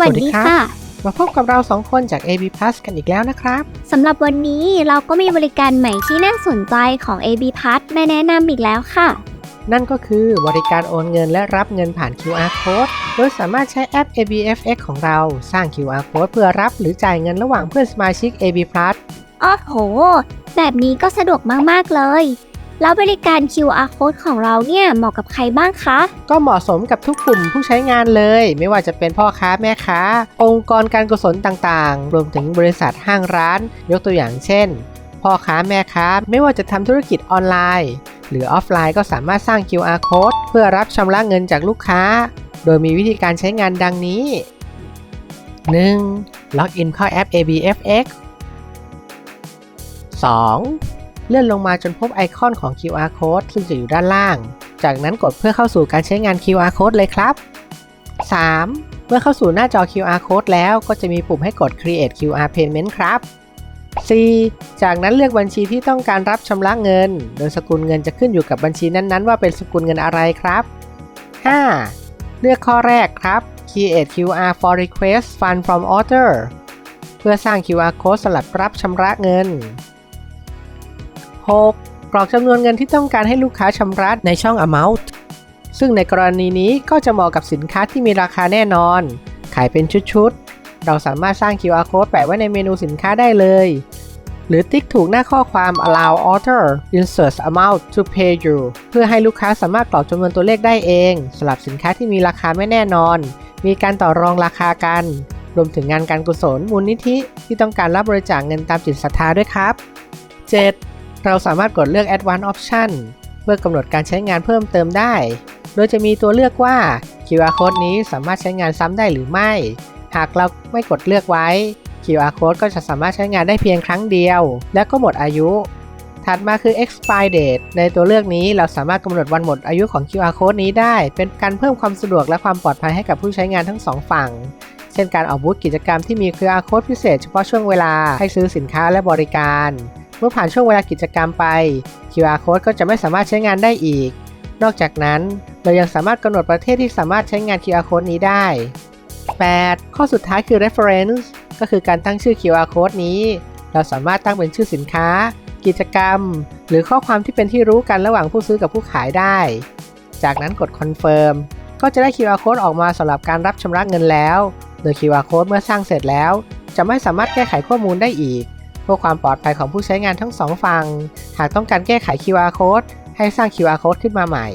วัสดีสวัสดีครับค่ะ มาพบกับเราสองคนจาก AB Plus กันอีกแล้วนะครับ สำหรับวันนี้เราก็มีบริการใหม่ที่น่าสนใจของ AB p a s มาแนะนำอีกแล้วค่ะ นั่นก็คือบริการโอนเงินและรับเงินผ่าน QR Code โดยสามารถใช้แอป ABFX ของเราสร้าง QR Code เพื่อรับหรือจ่ายเงินระหว่างเพื่อนสมาชิก AB Plus อ้อโห แบบนี้ก็สะดวกมาก ๆ เลย แล้วบริการ QR code ของเราเนี่ยเหมาะกับใครบ้างคะ ก็เหมาะสมกับทุกกลุ่มผู้ใช้งานเลย ไม่ว่าจะเป็นพ่อค้าแม่ค้า องค์กรการกุศลต่างๆ รวมถึงบริษัทห้างร้าน ยกตัวอย่างเช่น พ่อค้าแม่ค้า ไม่ว่าจะทำธุรกิจออนไลน์ หรือออฟไลน์ก็สามารถสร้าง QR code เพื่อรับชำระเงินจากลูกค้า โดยมีวิธีการใช้งานดังนี้ 1. ล็อกอินเข้าแอป ABFX 2. เลื่อนลงมาจนพบไอคอนของ QR code ซึ่งจะอยู่ด้านล่าง จากนั้นกดเพื่อเข้าสู่การใช้งาน QR code เลยครับ 3. เมื่อเข้าสู่หน้าจอ QR code แล้วก็จะมีปุ่มให้กด create QR payment ครับ 4. จากนั้นเลือกบัญชีที่ต้องการรับชำระเงิน โดยสกุลเงินจะขึ้นอยู่กับบัญชีนั้นๆ ว่าเป็นสกุลเงินอะไรครับ 5. เลือกข้อแรกครับ create QR for request fund from order เพื่อสร้าง QR code สำหรับรับชำระเงิน 6. กรอกจำนวนเงินที่ต้องการให้ลูกค้าชำระในช่อง amount ซึ่งในกรณีนี้ก็จะเหมาะกับสินค้าที่มีราคาแน่นอน ขายเป็นชุดๆ เราสามารถสร้าง QR code แปะไว้ในเมนูสินค้าได้เลย หรือติ๊กถูกหน้าข้อความ allow order insert amount to pay you เพื่อให้ลูกค้าสามารถกรอกจำนวนตัวเลขได้เองสำหรับสินค้าที่มีราคาไม่แน่นอน มีการต่อรองราคากัน รวมถึงงานการกุศลมูลนิธิที่ต้องการรับบริจาคเงินตามจิตศรัทธาด้วยครับ 7. เราสามารถกดเลือก Advanced Option เพื่อกำหนดการใช้งานเพิ่มเติมได้ โดยจะมีตัวเลือกว่า QR code นี้สามารถใช้งานซ้ำได้หรือไม่ หากเราไม่กดเลือกไว้ QR code ก็จะสามารถใช้งานได้เพียงครั้งเดียว และก็หมดอายุ ถัดมาคือ expire date ในตัวเลือกนี้เราสามารถกำหนดวันหมดอายุของ QR code นี้ได้ เป็นการเพิ่มความสะดวกและความปลอดภัยให้กับผู้ใช้งานทั้งสองฝั่งเช่นการออกบูธกิจกรรมที่มี QR code พิเศษเฉพาะช่วงเวลาให้ซื้อสินค้าและบริการ เมื่อผ่านช่วงเวลากิจกรรมไป QR code ก็จะไม่สามารถใช้งานได้อีก นอกจากนั้นเรายังสามารถกำหนดประเทศที่สามารถใช้งาน QR code นี้ได้ 8. ข้อสุดท้ายคือ reference ก็คือการตั้งชื่อ QR code นี้ เราสามารถตั้งเป็นชื่อสินค้า กิจกรรม หรือข้อความที่เป็นที่รู้กันระหว่างผู้ซื้อกับผู้ขายได้ จากนั้นกด confirm ก็จะได้ QR code ออกมาสำหรับการรับชำระเงินแล้ว โดย QR code เมื่อสร้างเสร็จแล้ว จะไม่สามารถแก้ไขข้อมูลได้อีก พื่อความปลอดภัยของผู้ใช้งานทั้งสองฝั่ง หากต้องการแก้ไข QR code ให้สร้าง QR code ขึ้นมาใหม่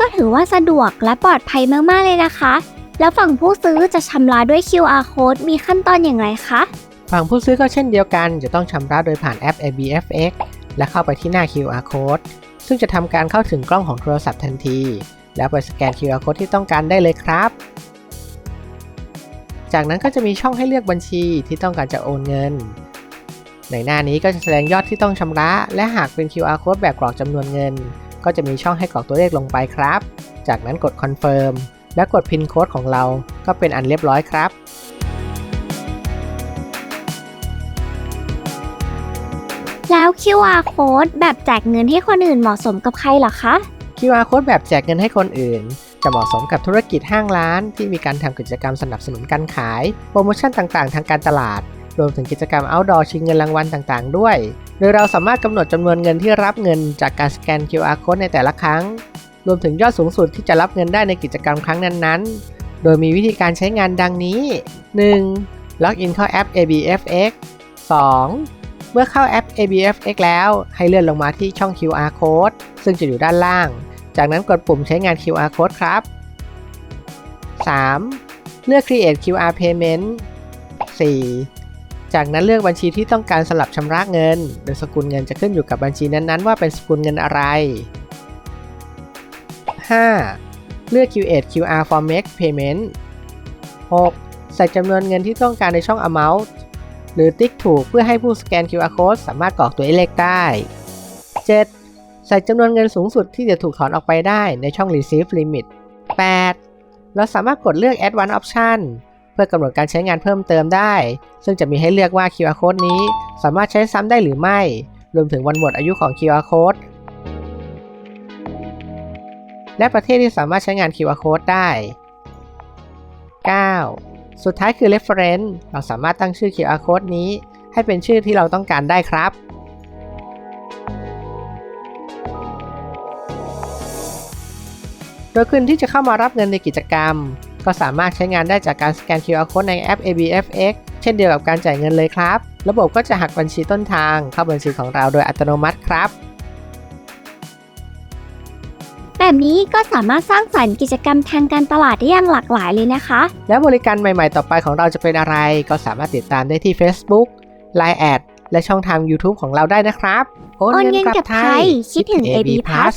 ก็ถือว่าสะดวกและปลอดภัยมาก ๆ เลยนะคะ แล้วฝั่งผู้ซื้อจะชำระด้วย QR code มีขั้นตอนอย่างไรคะ ฝั่งผู้ซื้อก็เช่นเดียวกัน จะต้องชำระโดยผ่านแอป ABFX และเข้าไปที่หน้า QR code ซึ่งจะทำการเข้าถึงกล้องของโทรศัพท์ทันที แล้วไปสแกน QR code ที่ต้องการได้เลยครับ จากนั้นก็จะมีช่องให้เลือกบัญชีที่ต้องการจะโอนเงิน ในหน้านี้ก็จะแสดงยอดที่ต้องชำระ และหากเป็น QR code แบบกรอกจำนวนเงิน ก็จะมีช่องให้กรอกตัวเลขลงไปครับ จากนั้นกด Confirm และกด PIN code ของเราก็เป็นอันเรียบร้อยครับแล้ว QR code แบบแจกเงินให้คนอื่นเหมาะสมกับใครเหรอคะ QR code แบบแจกเงินให้คนอื่น จะเหมาะสมกับธุรกิจห้างร้าน ที่มีการทำกิจกรรมสนับสนุนการขาย โปรโมชั่นต่างๆ ทางการตลาด รวมถึงกิจกรรม outdoor ชิงเงินรางวัลต่างๆ ด้วย โดยเราสามารถกำหนดจำนวนเงินที่รับเงินจากการสแกน QR code ในแต่ละครั้ง รวมถึงยอดสูงสุดที่จะรับเงินได้ในกิจกรรมครั้งนั้นๆ โดยมีวิธีการใช้งานดังนี้ 1. ล็อกอินเข้าแอป ABFX 2. เมื่อเข้าแอป ABFX แล้ว ให้เลื่อนลงมาที่ช่อง QR code ซึ่งจะอยู่ด้านล่าง จากนั้นกดปุ่มใช้งาน QR code ครับ 3. เลือก create QR payment 4. จากนั้นเลือกบัญชีที่ต้องการสลับชำระเงิน โดยสกุลเงินจะขึ้นอยู่กับบัญชีนั้นๆ ว่าเป็นสกุลเงินอะไร 5. เลือก create QR for make payment 6. ใส่จำนวนเงินที่ต้องการในช่อง amount หรือติ๊กถูกเพื่อให้ผู้สแกน QR code สามารถกรอกตัวเลขได้ 7. ใส่จำนวนเงินสูงสุดที่จะถูกถอนออกไปได้ในช่อง receive limit 8. เราสามารถกดเลือก add one option พื่อกำหนดการใช้งานเพิ่มเติมได้ ซึ่งจะมีให้เลือกว่า QR code นี้สามารถใช้ซ้ำได้หรือไม่ รวมถึงวันหมดอายุของ QR code และประเทศที่สามารถใช้งาน QR code ได้ 9. สุดท้ายคือ reference เราสามารถตั้งชื่อ QR code นี้ ให้เป็นชื่อที่เราต้องการได้ครับ โดยคืนที่จะเข้ามารับเงินในกิจกรรม ก็สามารถใช้งานได้จากการสแกน QR code ในแอป ABFX เช่นเดียวกับการจ่ายเงินเลยครับ ระบบก็จะหักบัญชีต้นทางเข้าบัญชีของเราโดยอัตโนมัติครับแบบนี้ก็สามารถสร้างสรรค์กิจกรรมทางการตลาดได้อย่างหลากหลายเลยนะคะ แล้วบริการใหม่ๆ ต่อไปของเราจะเป็นอะไร ก็สามารถติดตามได้ที่ Facebook Line แอดและช่องทาง YouTube ของเราได้นะครับ โอนเงินกับไทย คิดถึง AB Plus